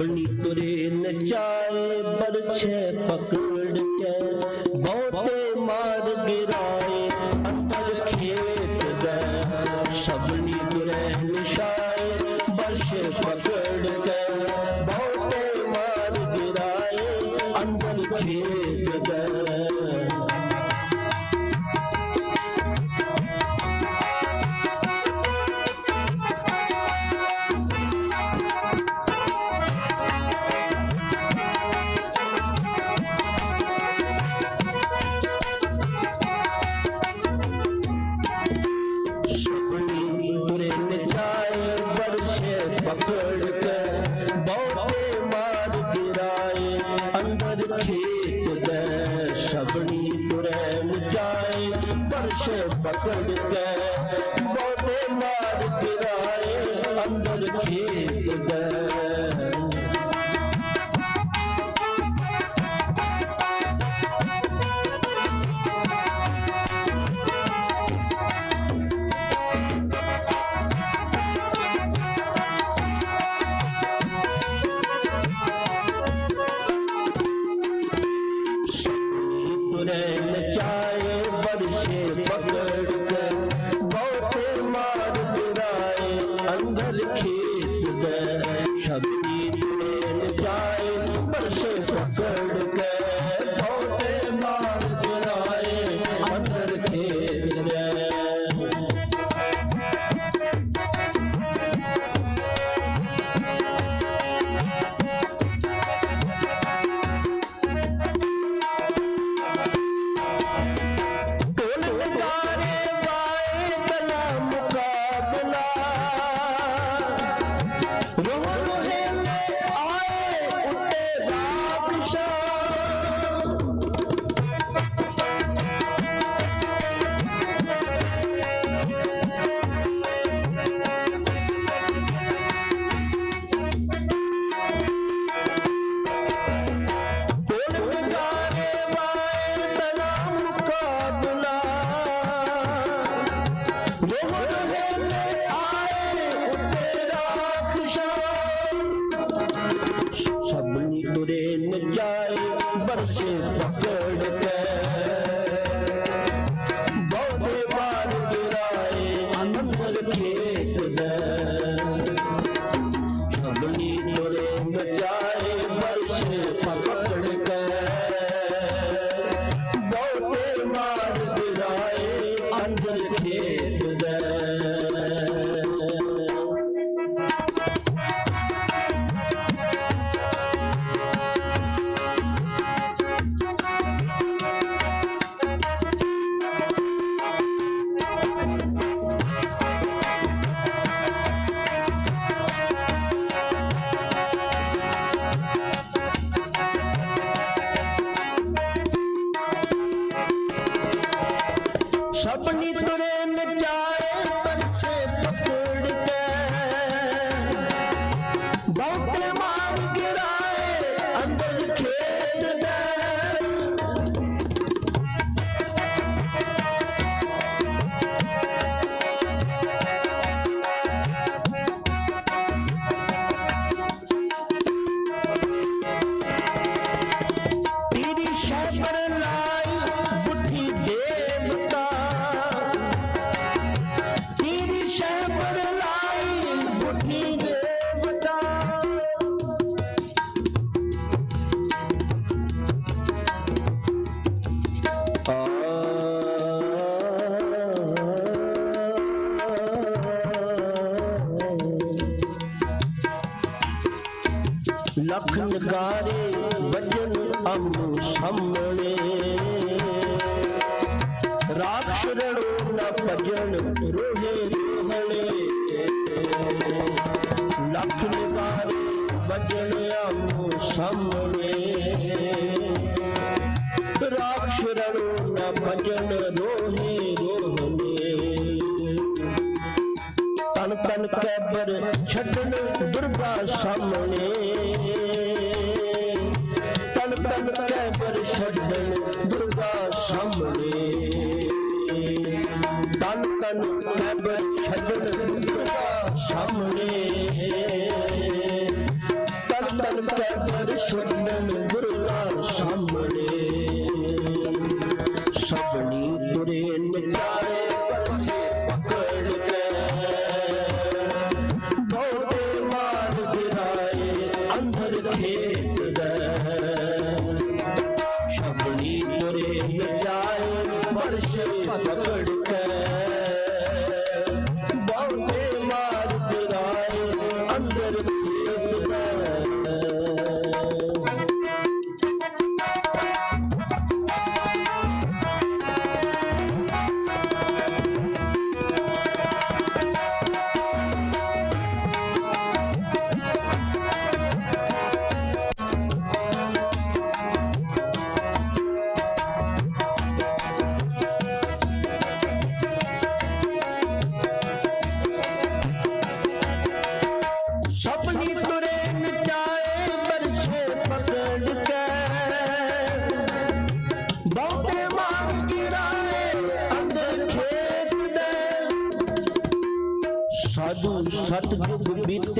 ਆਪਣੀ ਤੁਰੇ ਨਚਾਏ ਬਰਛੇ ਪਕੜ ਲੱਖ ਨਗਾਰੇ ਵੱਜਣ ਅਮਰੂ ਸਾਹਮਣੇ। ਰਾਖਸ਼ ਰਣੋ ਨਾ ਰੋਹੇ ਰੋਹਣੇ। ਲੱਖ ਨਗਾਰੇ ਵੱਜਣ ਅਮਰੂ ਸਾਹਮਣੇ। ਰਾਖਸ਼ ਰਣੋ ਨਾ ਰੋਹੇ ਰੋਹਣੇ। ਤਨ ਤਨ ਕੈਬਰ ਛੱਡਣ ਦੁਰਗਾ ਸਾਹਮਣੇ। Christ.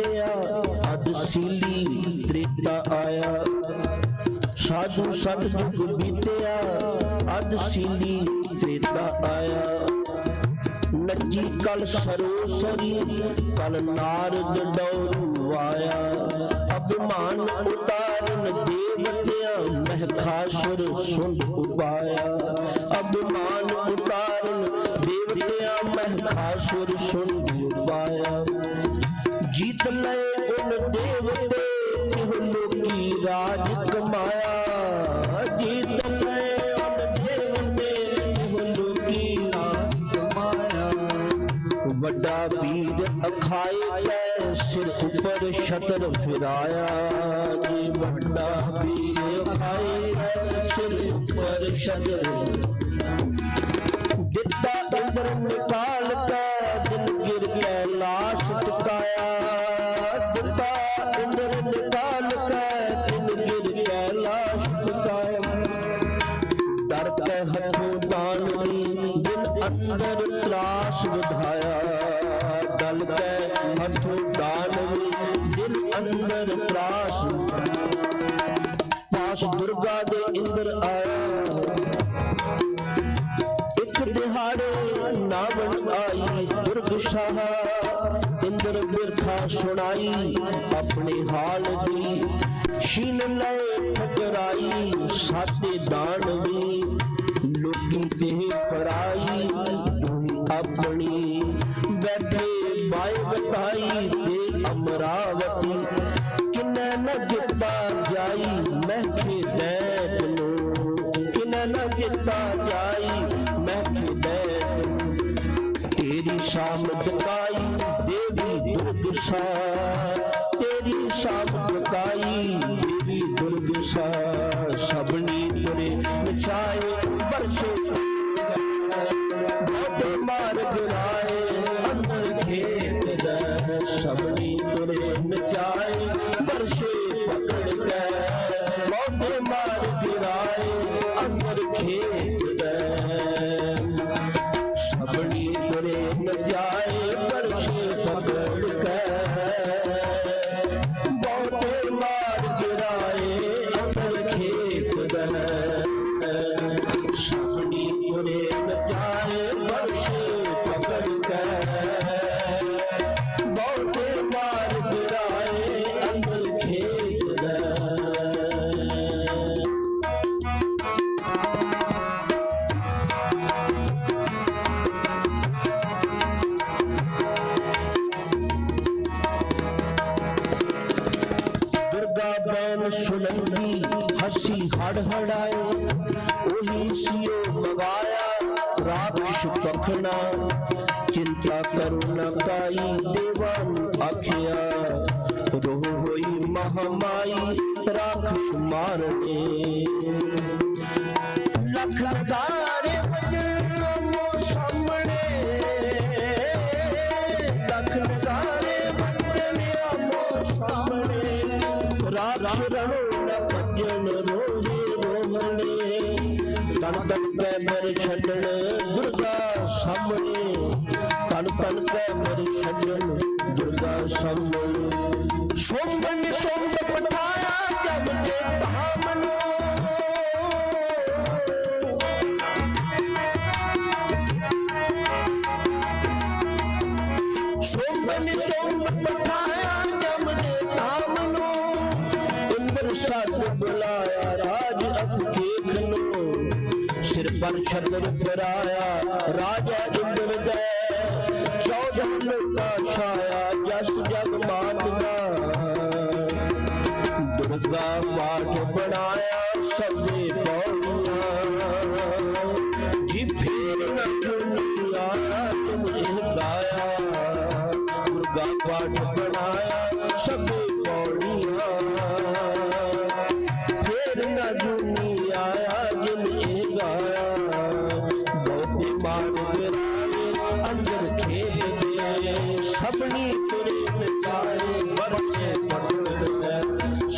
ਸਤਜੁਗ ਅਦ ਸੀਲੀ, ਤ੍ਰੇਤਾ ਆਇਆ। ਸਾਧੂ ਸਤਜੁਗ ਬੀਤਿਆ ਅਦ ਸੀਲੀ, ਤ੍ਰੇਤਾ ਆਇਆ। ਨੱਚੀ ਕਲ ਸਰੋਸਰੀ, ਕਲ ਨਾਰਦ ਡੌਰੂ ਆਇਆ ਅਭਿਮਾਨ ਉਤਾਰਨ ਦੇਵਤਿਆਂ ਮਹਿਖਾਸੁਰ ਸੁੰਦ ਉਪਾਇਆ। ਅਭਿਮਾਨ ਉਤਾਰਨ ਦੇਵਤਿਆਂ ਮਹਿਖਾਸੁਰ ਸੁੰਦ ਉਪਾਇਆ ਜੀਤ ਲਏ ਉਨ ਦੇਵਤੇ ਇਹ ਲੋਕੀ ਰਾਜ ਕਮਾਇਆ ਜੀਤ ਲਏ ਉਨ ਦੇਵਤੇ ਇਹ ਲੋਕੀ ਰਾਜ ਕਮਾਇਆ ਵੱਡਾ ਵੀਰ ਅਖਾਏ ਕੈ ਸਿਰ ਉੱਪਰ ਛਤਰ ਫਿਰਾਇਆ ਜੀ ਵੱਡਾ ਵੀਰ ਅਖਾਏ ਕੈ ਸਿਰ ਉੱਪਰ ਛਤਰ ਦਿੱਤਾ ਇੰਦਰ ਨਿਕਾਲ ਡਲ ਕੇ ਹੱਥੋਂ ਦਾਨ ਦਿਲ ਅੰਦਰ ਤਰਾਸ ਪਾਸ ਦੁਰਗਾ ਦੇ ਇੰਦਰ ਆਇਆ। ਇੱਕ ਦਿਹਾੜੇ ਨਾਵਣ ਆਈ, ਦੁਰਗ ਸ਼ਾਹ ਇੰਦਰ ਬਿਰਖਾ ਸੁਣਾਈ, ਆਪਣੇ ਹਾਲ ਦੀ ਛੀਨ ਲਏ ਠਕਰਾਈ, ਸਾਤੇ ਦਾਨਵੀ ਲੋਕੀ ਦੇਹ ਫਰਾਈ ਆਪਣੀ ਤੇਰੀ ਸਾਮਤ ਕਾਈ ਦੇਵੀ ਦੁਰਗ ਸਾ ਸਭਨੀ ਤੁਰੇ ਨਚਾਏ ਚਿੰਤਾ ਕਰੁ ਨ ਕਾਈ ਦੇਵਾਂ ਨੂੰ ਆਖਿਆ, ਰੋਹ ਹੋਈ ਮਹਾਮਾਈ ਰਾਖਸ਼ ਮਾਰਨੇ। ਲੱਖ ਨਗਾਰੇ ਵਜਨ ਮੋ ਸਾਹਮਣੇ। ਲੱਖ ਨਗਾਰੇ ਵਜਨ ਮੋ ਸਾਹਮਣੇ। ਰਾਖਸ਼ ਰਣੋ ਨ ਭਜਨ ਰੋਹੇ ਰੋਹਣੇ। ਤਨ ਤਨ ਕੈ ਮਰ ਛੱਡਣ ਸਿਰ ਪਰ ਛਤਰ ਰਾਜਾ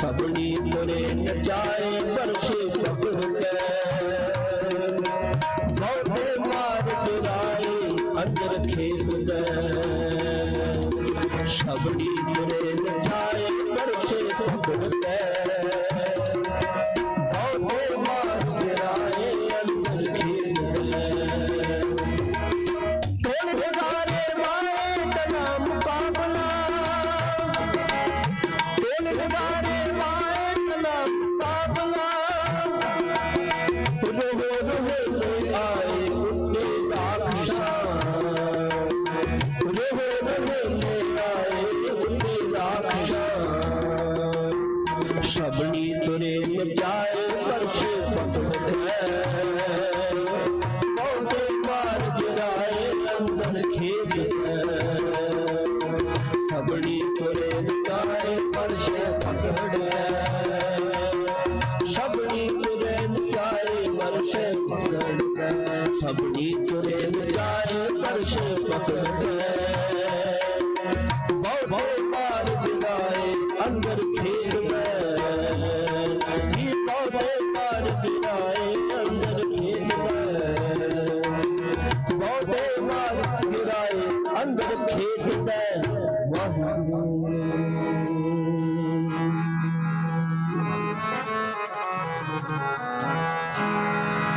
ਕੇ ਸਭਨੀ ਤੁਰੇ Bom.